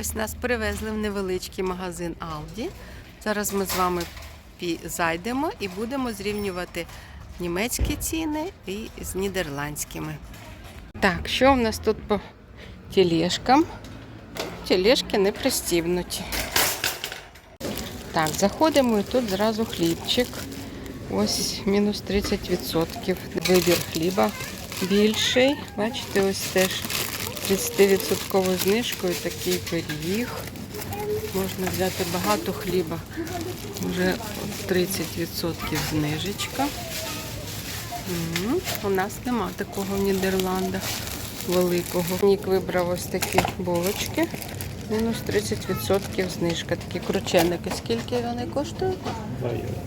Ось нас привезли в невеличкий магазин Aldi. Зараз ми з вами зайдемо і будемо зрівнювати німецькі ціни і з нідерландськими. Так, що в нас тут по тележкам? Тележки не пристібнуті. Так, заходимо і тут зразу хлібчик. Ось мінус 30%. Вибір хліба більший. Бачите, ось теж 30% знижкою такий пиріг. Можна взяти багато хліба. Вже 30% знижечка. У нас нема такого в Нідерландах великого. Нік вибрав ось такі булочки. Мінус 30% знижка. Такі крученики. Скільки вони коштують?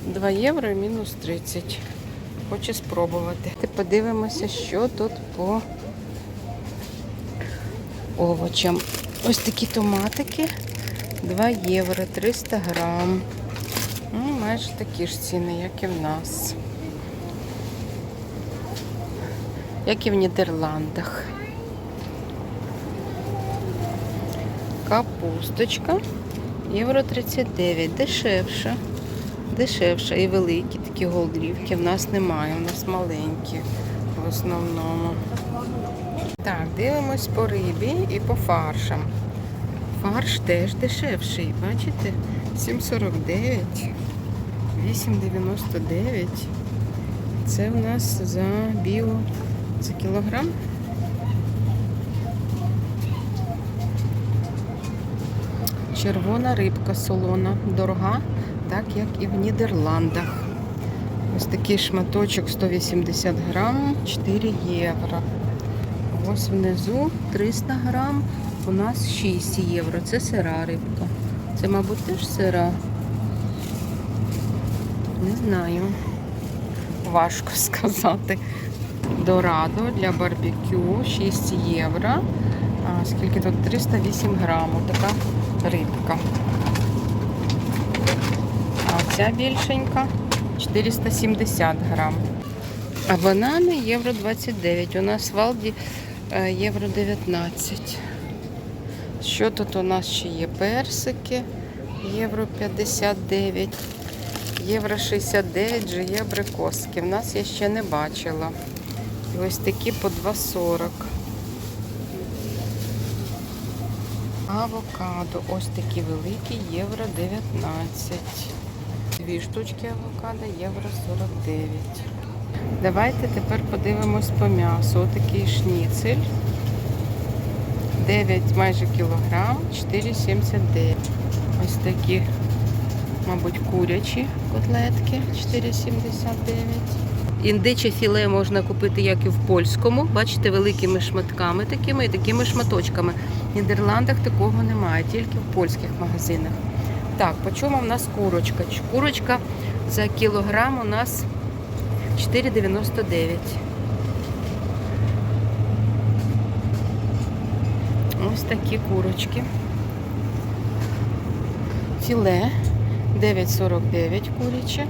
2 євро і мінус 30. Хочу спробувати. Ти подивимося, що тут по овочам. Ось такі томатики. 2 євро, 300 грам. Ну, майже такі ж ціни, як і в нас. Як і в Нідерландах. Капусточка. Євро 39. Дешевша. Дешевша і великі такі голдлівки. В нас немає, у нас маленькі в основному. Так, дивимось по рибі і по фаршам. Фарш теж дешевший, бачите? 7,49, 8,99. Це у нас за біо за кілограм. Червона рибка солона, дорога, так як і в Нідерландах. Ось такий шматочок 180 грам, 4 євро. Ось внизу 300 грам, у нас 6 євро. Це сира рибка. Це, мабуть, теж сира. Не знаю. Важко сказати. Дорадо для барбекю 6 євро. А, скільки тут? 308 грам. Така рибка. А ця більшенька 470 грам. А банани євро 29. У нас в Алді євро 19. Що тут у нас ще є? Персики, євро 59, євро 69 вже є абрикоски. В нас я ще не бачила. І ось такі по 2,40. Авокадо. Ось такі великі, євро 19. Дві штучки авокадо, євро 49. Давайте тепер подивимось по м'ясу. Отакий шніцель. 9 майже кілограм, 4,79. Ось такі, мабуть, курячі котлетки 4,79. Індиче філе можна купити, як і в польському. Бачите, великими шматками такими і такими шматочками. В Нідерландах такого немає, тільки в польських магазинах. Так, по чому в нас курочка? Курочка за кілограм у нас 4,99. Ось такі курочки. Філе 9,49 куряче.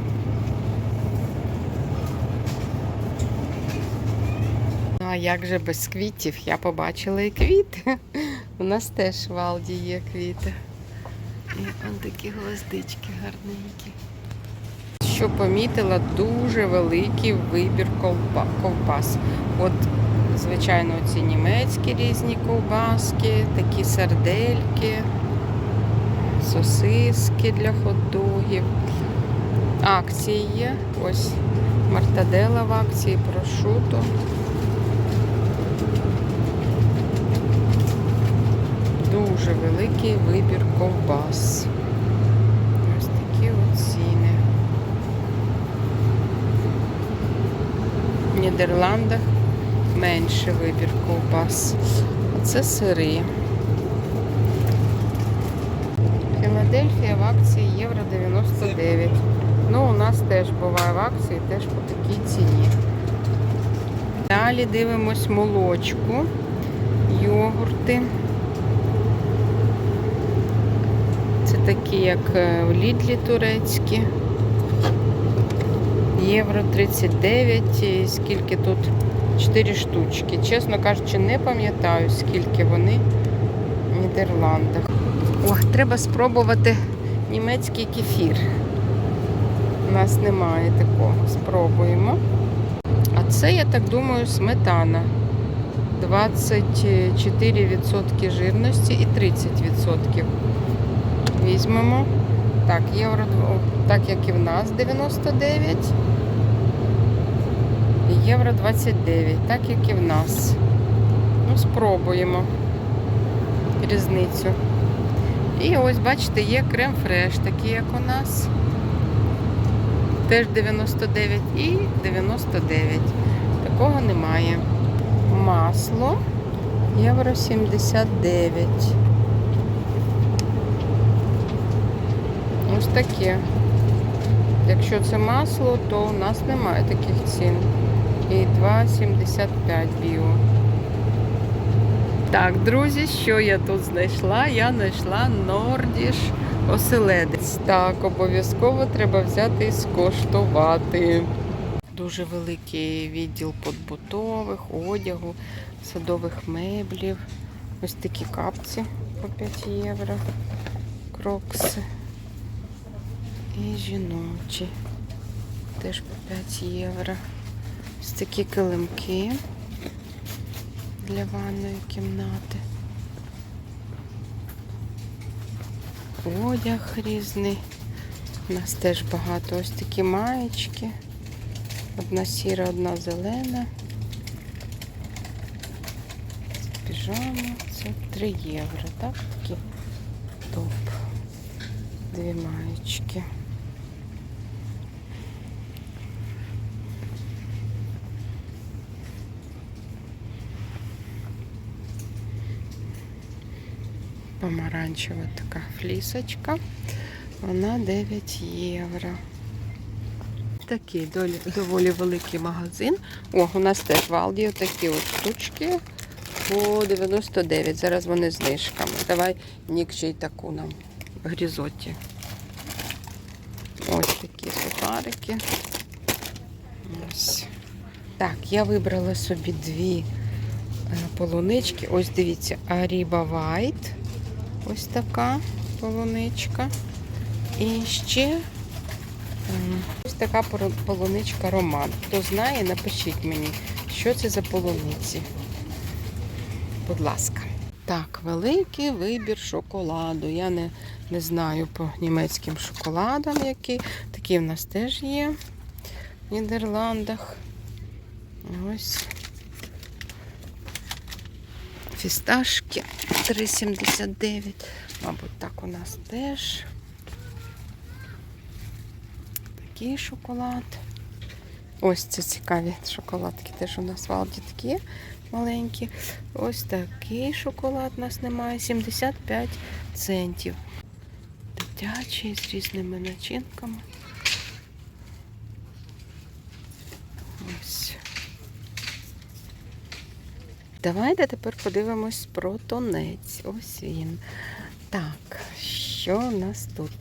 Ну, а як же без квітів? Я побачила і квіти. У нас теж в Алді є квіти. І он такі гвоздички гарненькі. Що помітила, дуже великий вибір ковбас. От, звичайно, ці німецькі різні ковбаски, такі сардельки, сосиски для хот-догів. Акції є. Ось мартадела в акції, прошуто. Дуже великий вибір ковбас. Ось такі от ціни. В Нідерландах менше вибір ковбас. Це сири. Філадельфія в акції євро 99. Ну, у нас теж буває в акції, теж по такій ціні. Далі дивимось молочку, йогурти. Це такі, як е, в Лідлі турецькі. Євро 39. І скільки тут 4 штучки. Чесно кажучи, не пам'ятаю, скільки вони в Нідерландах. О, треба спробувати німецький кефір. У нас немає такого. Спробуємо. А це, я так думаю, сметана. 24% жирності і 30%. Візьмемо. Так, євро, так як і в нас 99. І євро 29, так як і в нас. Ну, спробуємо різницю. І ось, бачите, є крем фреш, такий, як у нас. Теж 99 і 99. Такого немає. Масло євро 79. Ось таке. Якщо це масло, то у нас немає таких цін. І 2,75 біо. Так, друзі, що я тут знайшла? Я знайшла Нордіш оселедець. Так, обов'язково треба взяти і скоштувати. Дуже великий відділ подбутових, одягу, садових меблів. Ось такі капці по 5 євро. Крокси. І жіночі. Теж по 5 євро. Ось такі килимки для ванної кімнати. Одяг різний. У нас теж багато ось такі маєчки. Одна сіра, одна зелена. Піжама. Це 3 євро, так? Такі топ. Дві маєчки. Помаранчева така флісочка. Вона 9 євро. Такий долі, доволі великий магазин. О, у нас теж в Алді такі от штучки по 99. Зараз вони знижками. Давай Нік таку нам грізоті. Ось такі сухарики. Ось. Так, я вибрала собі дві е, полунички. Ось дивіться, Аріба Вайт. Ось така полуничка. І ще ось така полуничка Роман. Хто знає, напишіть мені, що це за полуниці. Будь ласка. Так, великий вибір шоколаду. Я не, не знаю по німецьким шоколадам, які. Такі в нас теж є в Нідерландах. Ось. Фісташки 3,79. Мабуть, так у нас теж. Такий шоколад. Ось це цікаві шоколадки. Теж у нас в Алді такі маленькі. Ось такий шоколад у нас немає. 75 центів. Дитячий з різними начинками. Ось. Давайте тепер подивимось про тонець. Ось він. Так, що у нас тут?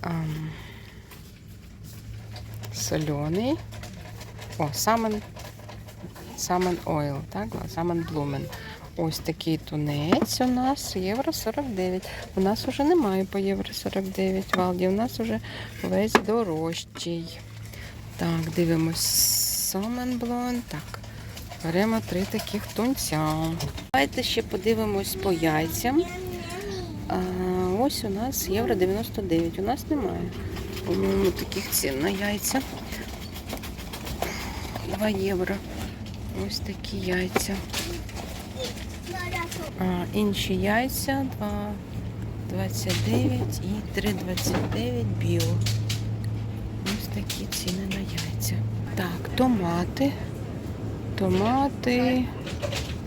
Ам, соляний. О, самен, самен ойл, так? Самен блумен. Ось такий тунець у нас євро 49. У нас вже немає по євро 49 валді. У нас вже весь дорожчий. Так, дивимось. Соменблон. Так. Беремо три таких тунця. Давайте ще подивимось по яйцям. А, ось у нас євро 99. У нас немає. По-моєму, таких цін на яйця. 2 євро. Ось такі яйця. А, інші яйця 2,29 і 3,29 біо. Ось такі ціни на яйця. Так, томати. Томати.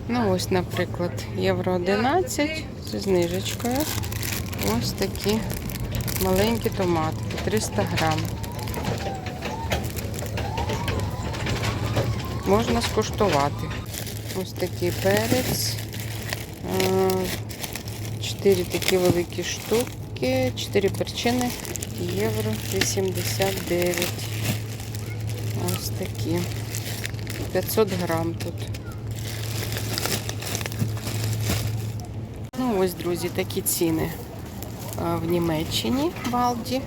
Ну, ось, наприклад, євро 11 зі знижечкою. Ось такі маленькі томати по 300 грам. Можна скуштувати. Ось такий перець. Е, Чотири такі великі штуки. Чотири перчини. Євро 89. Ось такі. 500 грам тут. Ну ось, друзі, такі ціни в Німеччині в Алді.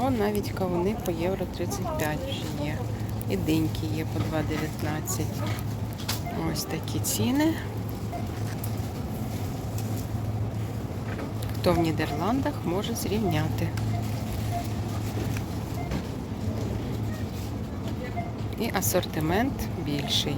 О, навіть кавуни по євро 35 вже є. І диньки є по 2,19. Ось такі ціни. Хто в Нідерландах може зрівняти. І асортимент більший.